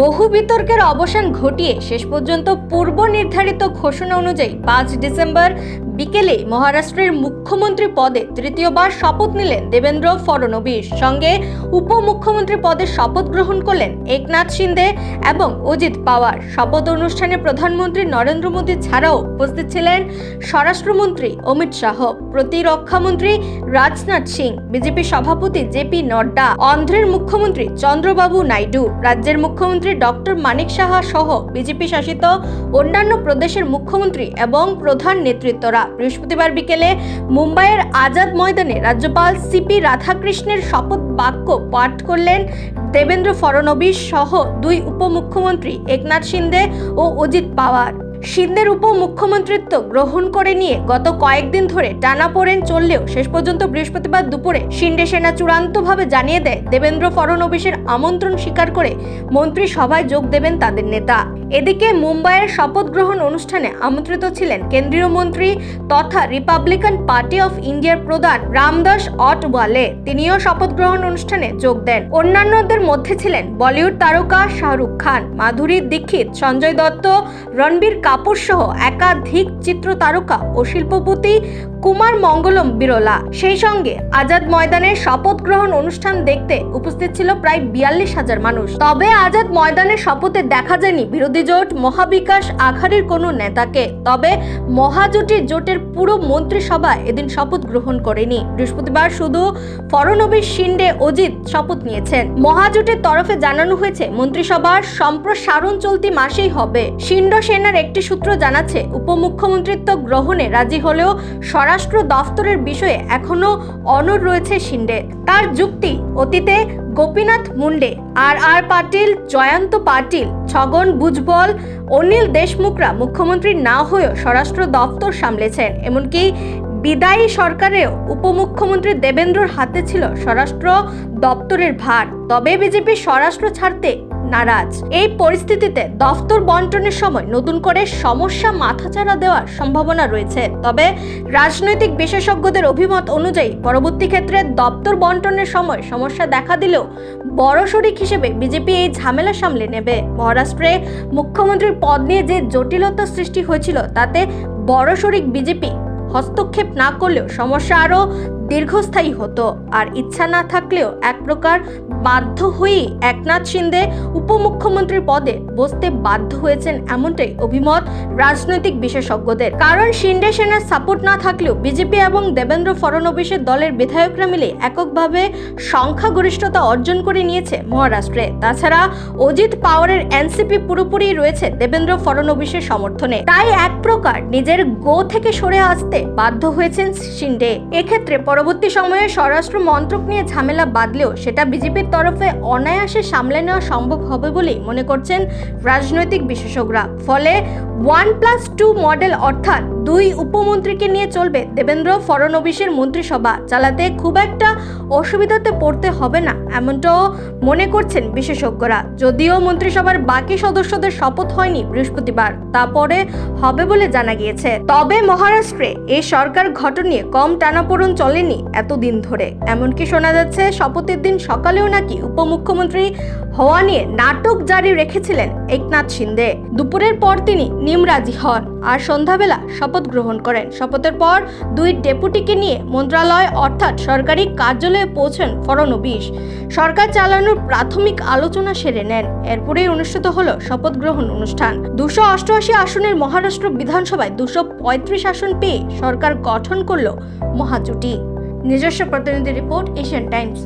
বহু বিতর্কের অবসান ঘটিয়ে শেষ পর্যন্ত পূর্ব নির্ধারিত ঘোষণা অনুযায়ী পাঁচ ডিসেম্বর বিকেলে মহারাষ্ট্রের মুখ্যমন্ত্রী পদে তৃতীয়বার শপথ নিলেন দেবেন্দ্র ফডনবিস সঙ্গে উপমুখ্যমন্ত্রী পদে শপথ গ্রহণ করলেন একনাথ শিন্দে এবং অজিত পাওয়ার। শপথ অনুষ্ঠানে প্রধানমন্ত্রী নরেন্দ্র মোদী ছাড়াও উপস্থিত ছিলেন স্বরাষ্ট্রমন্ত্রী অমিত শাহ, প্রতিরক্ষামন্ত্রী রাজনাথ সিং, বিজেপি সভাপতি জেপি নড্ডা, অন্ধ্রের মুখ্যমন্ত্রী চন্দ্রবাবু নাইডু, রাজ্যের মুখ্যমন্ত্রী ডক্টর মানিক সাহা সহ বিজেপি শাসিত অন্যান্য প্রদেশের মুখ্যমন্ত্রী এবং প্রধান নেতৃত্বরা। বৃহস্পতিবার বিকেলে মুম্বাইয়ের আজাদ ময়দানে রাজ্যপাল সিপি রাধাকৃষ্ণের শপথ বাক্য পাঠ করলেন দেবেন্দ্র ফডনবিস সহ দুই উপমুখ্যমন্ত্রী একনাথ শিন্দে ও অজিত পাওয়ার। সিন্ধের উপমুখ্যমন্ত্রিত্ব গ্রহণ করে নিয়ে গত কয়েকদিন ধরে টানা পড়েন চললেও শেষ পর্যন্ত বৃহস্পতিবার দুপুরে শিন্ডে সেনা চূড়ান্তভাবে জানিয়ে দেয় দেবেন্দ্র ফড়নবিশের আমন্ত্রণ স্বীকার করে মন্ত্রিসভায় যোগ দেবেন তাদের নেতা। এদিকে মুম্বাইয়ের শপথ গ্রহণ অনুষ্ঠানে আমন্ত্রিত ছিলেন কেন্দ্রীয় মন্ত্রী তথা রিপাবলিকান পার্টি অফ ইন্ডিয়ার প্রধান রামদাস অটওয়ালে। তিনিও শপথ গ্রহণ অনুষ্ঠানে যোগ দেন। অন্যান্যদের মধ্যে ছিলেন বলিউড তারকা শাহরুখ খান, মাধুরী দীক্ষিত, সঞ্জয় দত্ত, রণবীর কাপুর সহ একাধিক চিত্র তারকা ও শিল্পপতি কুমার মঙ্গলম বিরলা। সেই সঙ্গে আজাদ ময়দানের শপথ গ্রহণ অনুষ্ঠান দেখতে উপস্থিত ছিল প্রায় বিয়াল্লিশ হাজার মানুষ। তবে আজাদ ময়দানের শপথে দেখা যায়নি বিরোধী জোট মহাবিকাশ আঘাড়ির কোনো নেতাকে, তবে মহাজোটের জোটের পুরো মন্ত্রিসভা এদিন শপথ গ্রহণ করেনি। বৃহস্পতিবার শুধু ফড়নবিস শিন্ডে অজিত শপথ নিয়েছেন। মহাজোটের তরফে জানানো হয়েছে, মন্ত্রিসভার সম্প্রসারণ চলতি মাসেই হবে। শিন্ড সেনার একটি সূত্র জানাচ্ছে, উপমুখ্যমন্ত্রিত্ব গ্রহণে রাজি হলেও স্বরাষ্ট্র দফতরের বিষয়ে এখনও অনড় রয়েছে শিন্ডে। তার যুক্তি, অতীতে গোপীনাথ মুন্ডে, আর আর পাটিল, জয়ন্ত পাটিল, ছগন ভুজবল, অনিল দেশমুখরা মুখ্যমন্ত্রী না হয়েও স্বরাষ্ট্র দপ্তর সামলেছেন। এমনকি বিদায়ী সরকারেও উপমুখ্যমন্ত্রী দেবেন্দ্রর হাতে ছিল স্বরাষ্ট্র দপ্তরের ভার। তবে বিজেপি স্বরাষ্ট্র ছাড়তে নারাজ। এই পরিস্থিতিতে দফতর বন্টনের সময় নতুন করে সমস্যা মাথাচাড়া দেওয়ার সম্ভাবনা রয়েছে। তবে রাজনৈতিক বিশেষজ্ঞদের অভিমত অনুযায়ী পরবর্তী ক্ষেত্রে দপ্তর বন্টনের সময় সমস্যা দেখা দিলেও বড় শরিক হিসেবে বিজেপি এই ঝামেলা সামলে নেবে। মহারাষ্ট্রে মুখ্যমন্ত্রীর পদ নিয়ে যে জটিলতা সৃষ্টি হয়েছিল, তাতে বড় শরিক বিজেপি হস্তক্ষেপ না করলেও সমস্যা আরও দীর্ঘস্থায়ী হতো। আর ইচ্ছা না থাকলেও এক প্রকার বাধ্য হয়েই একনাথ শিন্দে উপমুখ্যমন্ত্রীর পদে বসতে বাধ্য হয়েছেন এমনটাই অভিমত রাজনৈতিক বিশেষজ্ঞদের। কারণ শিন্ডে সেনার সাপোর্ট না থাকলেও বিজেপি এবং দেবেন্দ্র ফডনবিসের দলের বিধায়করা মিলে এককভাবে সংখ্যাগরিষ্ঠতা অর্জন করে নিয়েছে মহারাষ্ট্রে। তাছাড়া অজিত পাওয়ারের এনসিপি পুরোপুরি রয়েছে দেবেন্দ্র ফডনবিসের সমর্থনে। তাই এক প্রকার নিজের গো থেকে সরে আসতে বাধ্য হয়েছেন শিন্ডে এক্ষেত্রে পরবর্তী সময়ে স্বরাষ্ট্র মন্ত্রক নিয়ে ঝামেলা বাঁধলেও সেটা বিজেপির তরফে অনায়াসে সামলে নেওয়া সম্ভব হবে বলেই মনে করছেন রাজনৈতিক বিশেষজ্ঞরা। ফলে ওয়ান প্লাস টু মডেল অর্থাৎ দুই উপমন্ত্রীকে নিয়ে চলবে দেবেন্দ্র ফড়নবিশের মন্ত্রিসভা, চালাতে খুব একটা অসুবিধাতে পড়তে হবে না, এমনটাও মনে করছেন বিশেষজ্ঞরা। যদিও মন্ত্রিসভার বাকি সদস্যদের শপথ হয়নি বৃহস্পতিবার তারপরে হবে বলে জানা গিয়েছে। তবে মহারাষ্ট্রে এই সরকার ঘটন নিয়ে কম টানাপোড়ন চলেনি এতদিন ধরে। এমনকি শোনা যাচ্ছে, শপথের দিন সকালেও নাকি উপমুখ্যমন্ত্রী হওয়া নিয়ে নাটক জারি রেখেছিলেন একনাথ শিন্দে। দুপুরের পর তিনি নিমরাজি হন আর সন্ধ্যাবেলা শপথ গ্রহণ করেন। শপথের পর দুই ডেপুটিকে নিয়ে মন্ত্রণালয় অর্থাৎ সরকারি কার্যালয়ে পৌঁছেন ফড়নবিস সরকার চালানোর প্রাথমিক আলোচনা সেরে নেন। এরপরেই অনুষ্ঠিত হলো শপথ গ্রহণ অনুষ্ঠান। দুশো অষ্টআশি আসনের মহারাষ্ট্র বিধানসভায় দুশো পঁয়ত্রিশ আসন পেয়ে সরকার গঠন করল মহাজুটি। নিজস্ব প্রতিনিধি রিপোর্ট এশিয়ান টাইমস।